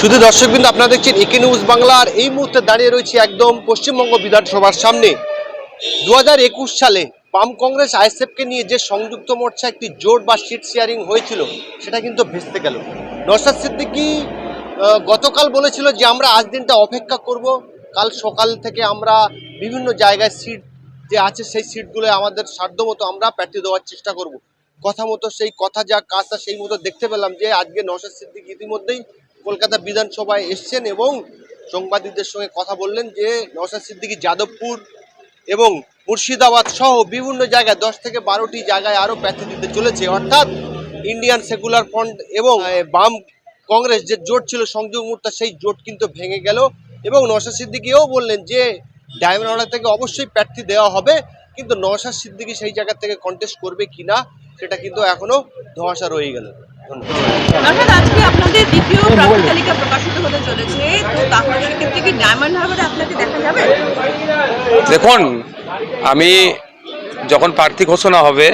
শুধু দর্শকবৃন্দ, আপনারা দেখছেন একে নিউজ বাংলার এই মুহূর্তে দাঁড়িয়ে রয়েছে একদম পশ্চিমবঙ্গ বিধানসভার সামনে। দু একুশ সালে বাম কংগ্রেস আইএসএফকে নিয়ে যে সংযুক্ত মোর্চা একটি জোট বা সিট শেয়ারিং হয়েছিল, সেটা কিন্তু ভেস্তে গেল। নসাদ সিদ্দিকি গতকাল বলেছিল যে আমরা আজ দিনটা অপেক্ষা করব, কাল সকাল থেকে আমরা বিভিন্ন জায়গায় সিট যে আছে, সেই সিটগুলো আমাদের সাধ্যমতো আমরা প্রার্থী দেওয়ার চেষ্টা করব। কথা মতো সেই কথা যা, কাজটা সেই মতো দেখতে পেলাম যে আজকে নসাদ সিদ্দিক ইতিমধ্যেই কলকাতা বিধানসভায় এসছেন এবং সাংবাদিকদের সঙ্গে কথা বললেন যে নসাদ সিদ্দিকি যাদবপুর এবং মুর্শিদাবাদ সহ বিভিন্ন জায়গায় দশ থেকে বারোটি জায়গায় আরও প্রার্থী দিতে চলেছে। অর্থাৎ ইন্ডিয়ান সেকুলার ফ্রন্ট এবং বাম কংগ্রেস যে জোট ছিল সংযোগ মোর্চা সেই জোট কিন্তু ভেঙে গেল এবং নওশাদ সিদ্দিকিও বললেন যে ডায়মন্ড থেকে অবশ্যই প্রার্থী দেওয়া হবে, কিন্তু নওশাদ সিদ্দিকি সেই জায়গা থেকে কন্টেস্ট করবে কিনা সেটা কিন্তু এখনও ধোঁয়াশা রয়ে গেল। ধন্যবাদ আজকে আপনাদের দ্বিতীয় প্রার্থী তালিকা প্রকাশিত হতে চলেছে। তো তাহলে সেক্ষেত্রে কি ডায়মন্ড হারবারে আপনাকে দেখা যাবে? দেখুন আমি যখন প্রার্থী ঘোষণা হবে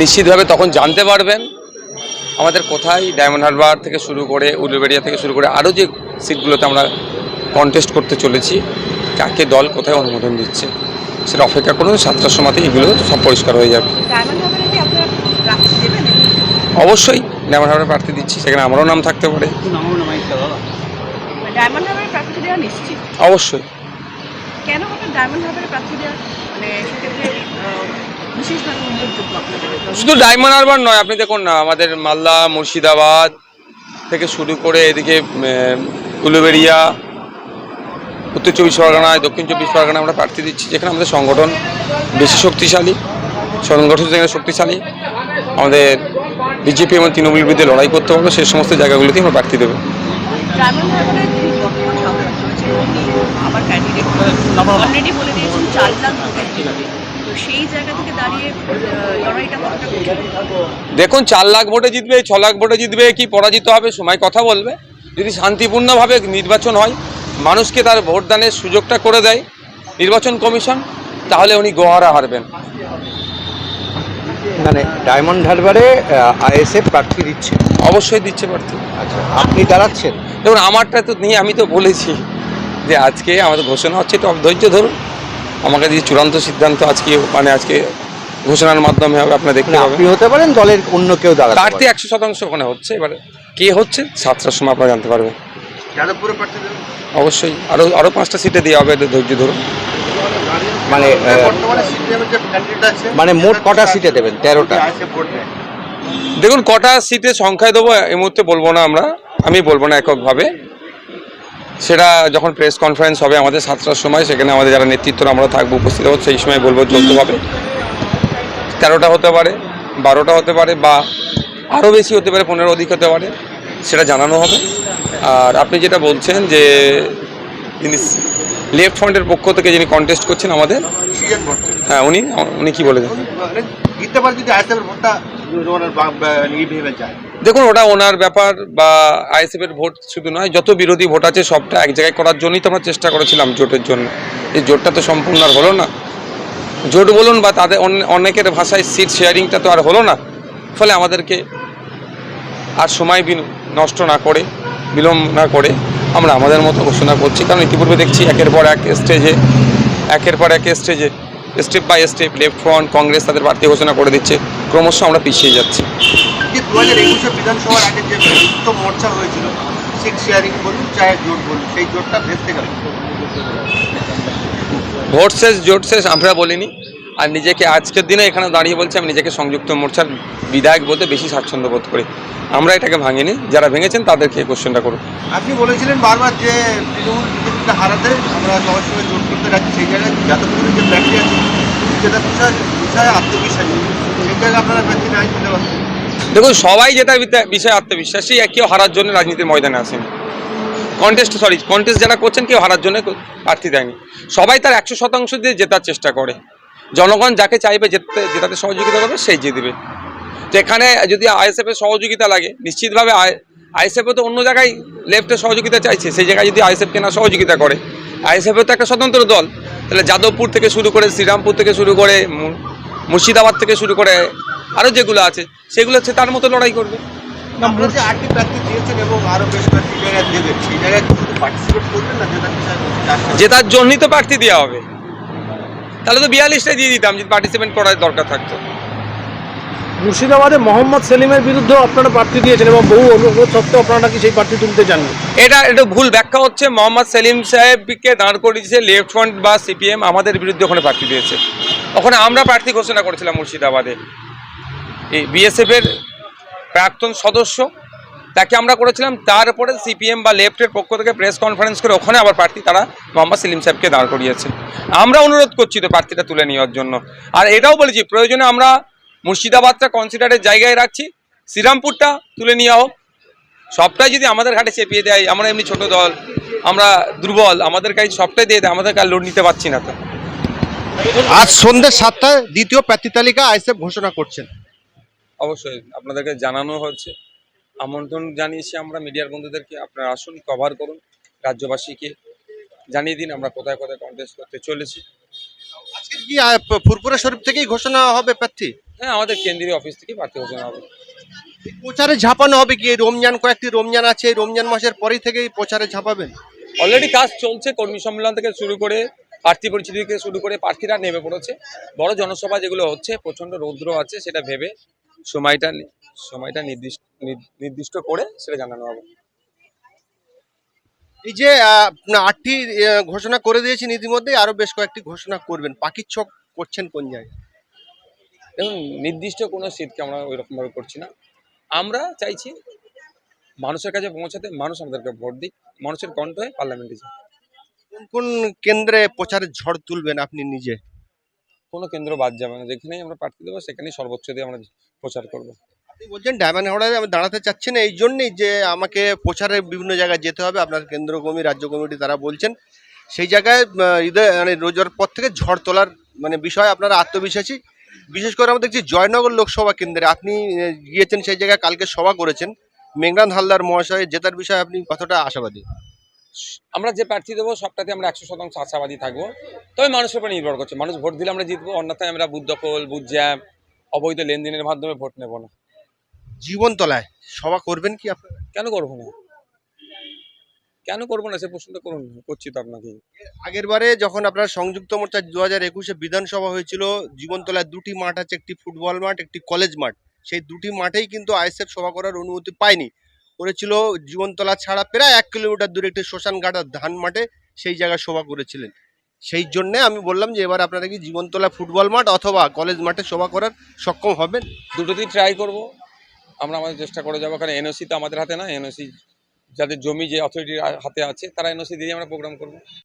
নিশ্চিতভাবে তখন জানতে পারবেন আমাদের কোথায় ডায়মন্ড হারবার থেকে শুরু করে উলুবেড়িয়া থেকে শুরু করে আরও যে সিটগুলোতে আমরা কন্টেস্ট করতে চলেছি কাকে দল কোথায় অনুমোদন দিচ্ছে সেটা অপেক্ষা করুন সাতটার সময়তে এগুলো সব পরিষ্কার হয়ে যাবে ডায়মন্ড হারবারে কি আপনারা প্রার্থী দেবেন অবশ্যই ডায়মন্ড হারবার প্রার্থী দিচ্ছি সেখানে আমারও নাম থাকতে পারে। ডায়মন্ড হারবারে প্রার্থী দেওয়া নিশ্চিত? অবশ্যই। কেন হবে ডায়মন্ড হারবারে প্রার্থী দেওয়া? মানে সেক্ষেত্রে শুধু ডায়মন্ড হারবার নয় আপনি দেখুন না আমাদের মালদা মুর্শিদাবাদ থেকে শুরু করে এদিকে উম, উলুবেড়িয়া উত্তর চব্বিশ পরগনায় দক্ষিণ চব্বিশ পরগনায় আমরা প্রার্থী দিচ্ছি যেখানে আমাদের সংগঠন বেশি শক্তিশালী সংগঠন যেখানে শক্তিশালী আমাদের বিজেপি এবং তৃণমূলের বিরুদ্ধে লড়াই করতে পারব সেই সমস্ত জায়গাগুলিতে আমরা প্রার্থী দেবো। দেখুন চার লাখ ভোটে জিতবে ছ লাখ ভোটে জিতবে কি পরাজিত হবে সময় কথা বলবে। যদি শান্তিপূর্ণভাবে নির্বাচন হয় মানুষকে তার ভোটদানের সুযোগটা করে দেয় নির্বাচন কমিশন তাহলে উনি গোহারা হারবেন। মানে ডায়মন্ড হারবারে আইএসএফ প্রার্থী দিচ্ছে? অবশ্যই দিচ্ছে প্রার্থী। আচ্ছা আপনি দাঁড়াচ্ছেন? দেখুন আমারটা তো নিয়ে আমি তো বলেছি যে আজকে আমাদের ঘোষণা হচ্ছে একটু ধৈর্য ধরুন। আমাকে যে চূড়ান্ত সিদ্ধান্ত আজকে মানে আজকে ঘোষণার মাধ্যমে হবে আপনারা দেখতে পাবেন। আপনি হতে পারেন দলের অন্য কেউ দাঁড়াতে প্রার্থী একশো শতাংশ ওখানে হচ্ছে এবারে কে হচ্ছে সাতটার সময় আপনারা জানতে পারবেন। যাদবপুরে প্রার্থী অবশ্যই আরও আরও পাঁচটা সিটে দেওয়া হবে ধৈর্য ধরুন। মানে মানে মোট কটা সিটে দেবেন? তেরোটা? নেয় দেখুন কটা সিটে সংখ্যায় দেবো এই মুহূর্তে বলব না আমরা। আমি বলব না এককভাবে। সেটা যখন প্রেস কনফারেন্স হবে আমাদের সাতটার সময় সেখানে আমাদের যারা নেতৃত্ব আমরা থাকব উপস্থিত হব সেই সময় বলব যৌথভাবে তেরোটা হতে পারে বারোটা হতে পারে বা আরও বেশি হতে পারে পনেরো অধিক হতে পারে সেটা জানানো হবে। আর আপনি যেটা বলছেন যে লেফট ফ্রন্টের পক্ষ থেকে যিনি কন্টেস্ট করছেন আমাদের হ্যাঁ উনি উনি কি বলেছেন জিততে পারে যদি আইএসএফ এর ভোটটা ওনার বা- বা- নিয়ে ভেবে যায়। দেখুন ওটা ওনার ব্যাপার বা আইএসএফ এর ভোট শুধু নয় যত বিরোধী ভোট আছে সবটা এক জায়গায় করার জন্যই তো আমরা চেষ্টা করেছিলাম জোটের জন্য। এই জোটটা তো সম্পূর্ণ আর হলো না। জোট বলুন বা তাদের অনেকের ভাষায় সিট শেয়ারিংটা তো আর হলো না। ফলে আমাদেরকে আর সময় বিন- নষ্ট না করে বিলম্ব না করে আমরা আমাদের মতো ঘোষণা করছি। কারণ ইতিপূর্বে দেখছি একের পর এক স্টেজে একের পর এক স্টেজে step by step Left Front Congress তাদের প্রার্থী ঘোষণা করে দিচ্ছে। ক্রমশ আমরা পিছিয়ে যাচ্ছি। দু হাজার একুশে বিধানসভার আগে যে যুক্ত মোর্চা হয়েছিল সিট শেয়ারিং বলুন চাहे জোট বলুন সেই জোটটা ভেস্তে গেল। ভোট শেষ জোট শেষ আমরা বলিনি। আর নিজেকে আজকের দিনে এখানে দাঁড়িয়ে বলছি আমি নিজেকে সংযুক্ত মোর্চার বিধায়ক বলতে বেশি স্বাচ্ছন্দ্য বোধ করি। আমরা এটাকে ভাঙিনি। যারা ভেঙেছেন তাদেরকে এই কোশ্চেনটা করুন। আপনি বলেছিলেন বারবার যে তৃণমূল হারাতে আমরা সবার সঙ্গে জোট করতে রাখছি সেই জায়গায় যাদবপুরের যে প্রার্থী আছে যেটা বিষয়ে আত্মবিশ্বাসী। সেই জায়গায় আপনারা প্রার্থী নাই দিতে পারছেন। দেখুন সবাই যেটা বিষয়ে আত্মবিশ্বাসী কেউ হারার জন্য রাজনীতির ময়দানে আসেনি। কন্টেস্ট সরি কন্টেস্ট যারা করছেন কেউ হারার জন্য প্রার্থী দেয়নি। সবাই তার একশো শতাংশ দিয়ে জেতার চেষ্টা করে। জনগণ যাকে চাইবে যেতে জেতাতে সহযোগিতা করবে সেই জিতবে তো এখানে যদি আইএসএফ এর সহযোগিতা লাগে নিশ্চিতভাবে আইএসএফ তো অন্য জায়গায় লেফটের সহযোগিতা চাইছে সেই জায়গায় যদি আইএসএফকে না সহযোগিতা করে। আইএসএফ তো একটা স্বতন্ত্র দল। তাহলে যাদবপুর থেকে শুরু করে শ্রীরামপুর থেকে শুরু করে মুর্শিদাবাদ থেকে শুরু করে আরও যেগুলো আছে সেগুলো হচ্ছে তার মতো লড়াই করবে? জেতার জন্যই তো প্রার্থী দেওয়া হবে। তাহলে তো বিয়াল্লিশটাই দিয়ে দিতাম যদি পার্টিসিপেন্ট করার দরকার থাকতো। মুর্শিদাবাদে মোহাম্মদ সেলিমের বিরুদ্ধেও আপনারা প্রার্থী দিয়েছেন এবং বহু অনুরোধ সত্ত্বেও আপনারা নাকি সেই প্রার্থী তুলতে চাননি। এটা এটা ভুল ব্যাখ্যা হচ্ছে মোহাম্মদ সেলিম সাহেবকে দাঁড় করিয়েছে লেফট ফ্রন্ট বা সিপিএম আমাদের বিরুদ্ধে ওখানে প্রার্থী দিয়েছে। ওখানে আমরা প্রার্থী ঘোষণা করেছিলাম মুর্শিদাবাদে। এই বিএসএফ এর প্রাক্তন সদস্য তাকে আমরা করেছিলাম। তারপরে সিপিএম বা লেফটের পক্ষ থেকে প্রেস কনফারেন্স করে ওখানে আবার প্রার্থী তারা মোহাম্মদ সেলিম সাহেবকে দাঁড় করিয়েছে। আমরা অনুরোধ করছি তো প্রার্থীটা তুলে নেওয়ার জন্য। আর এটাও বলেছি প্রয়োজনে আমরা মুর্শিদাবাদটা কনসিডারের জায়গায় রাখছি। শ্রীরামপুরটা তুলে নেওয়া হোক। সবটাই যদি আমাদের ঘাটে চেপিয়ে দেয় আমরা এমনি ছোট দল আমরা দুর্বল আমাদের কাছে সবটাই দিয়ে দেয় আমাদের কাছে লোড নিতে পারছি না তো। আজ সন্ধ্যে সাতটায় দ্বিতীয় প্রার্থী তালিকা আইএসএফ ঘোষণা করছেন। অবশ্যই আপনাদেরকে জানানো হচ্ছে। আমন্ত্রণ জানিয়েছি আমরা মিডিয়ার বন্ধুদেরকে। আপনারা আসুন কভার করুন রাজ্যবাসীকে জানিয়ে দিন আমরা কোথায় কোথায় কন্টেস্ট করতে চলেছি। আজকে কি ফুরপুরা শরীফ থেকেই ঘোষণা হবে প্রার্থী? হ্যাঁ আমাদের কেন্দ্রীয় অফিস থেকে প্রার্থী ঘোষণা হবে। প্রচারে ঝাঁপানো হবে কি? রমজান কয়েকটি রমজান আছে এই রমজান মাসের পরেই থেকেই প্রচারে ঝাঁপাবেন। অলরেডি কাজ চলছে কর্মী সম্মেলন থেকে শুরু করে প্রার্থী পরিচিতি থেকে শুরু করে প্রার্থীরা নেমে পড়েছে। বড় জনসভা যেগুলো হচ্ছে প্রচণ্ড রৌদ্র আছে সেটা ভেবে সময়টা সময়টা নির্দিষ্ট নির্দিষ্ট করে সেটা জানানো হবে। এই যে আপনার আটটি ঘোষণা করে দিয়েছেন ইতিমধ্যে আরও বেশ কয়েকটি ঘোষণা করবেন। পাখির ছক করছেন কোন জায়গায়? দেখুন নির্দিষ্ট কোনো শীতকে আমরা ওই রকমভাবে করছি না। আমরা চাইছি মানুষের কাছে পৌঁছাতে মানুষ আমাদেরকে ভোট দিক মানুষের কণ্ঠ হয়ে পার্লামেন্টে যায় কোন কোন কেন্দ্রে প্রচারের ঝড় তুলবেন আপনি নিজে? কোনো কেন্দ্র বাদ যাবে না। যেখানেই আমরা প্রার্থী দেবো সেখানেই সর্বোচ্চ দিয়ে আমরা প্রচার করব। আপনি বলছেন ডায়মন্ড হাওড়ায় আমি দাঁড়াতে চাচ্ছি না এই জন্যই যে আমাকে প্রচারে বিভিন্ন জায়গায় যেতে হবে আপনার কেন্দ্র কমিটি রাজ্য কমিটি তারা বলছেন। সেই জায়গায় মানে রোজার পর থেকে ঝড় তোলার মানে বিষয় আপনারা আত্মবিশ্বাসী। বিশেষ করে আমরা দেখছি জয়নগর লোকসভা কেন্দ্রে আপনি গিয়েছেন সেই জায়গায় কালকে সভা করেছেন। মেঘনাথ হালদার মহাশয় জেতার বিষয়ে আপনি কতটা আশাবাদী? আমরা যে প্রার্থী দেবো সবটাতে আমরা একশো শতাংশ আশাবাদী থাকব। তবে মানুষের উপর নির্ভর করছে। মানুষ ভোট দিলে আমরা জিতবো অন্যথায় আমরা বুথ দখল জ্যাম অবৈধ লেনদেনের মাধ্যমে ভোট নেব না। জীবনতলায় সভা করবেন কি আপনারা? কেন করব না? কেন করব না? সে প্রশ্নটা করুন করছি তো আপনাকে। আগের বারে যখন আপনার সংযুক্ত মোর্চা দু হাজার একুশে বিধানসভা হয়েছিল জীবনতলায় দুটি মাঠ আছে একটি ফুটবল মাঠ একটি কলেজ মাঠ। সেই দুটি মাঠেই কিন্তু আইএসএফ সভা করার অনুমতি পায়নি। করেছিল জীবনতলা ছাড়া প্রায় এক কিলোমিটার দূরে একটি শ্মশান ঘাটা ধান মাঠে সেই জায়গায় সভা করেছিলেন। সেই জন্যে আমি বললাম যে এবার আপনারা কি জীবনতলা ফুটবল মাঠ অথবা কলেজ মাঠে সভা করার সক্ষম হবেন? দুটোতেই ট্রাই করব। আমরা আমাদের চেষ্টা করে যাব, কারণ এনওসি তো আমাদের হাতে না এনওসি যাদের জমি যে অথরিটির হাতে আছে, তারা এনওসি দিয়ে আমরা প্রোগ্রাম করব।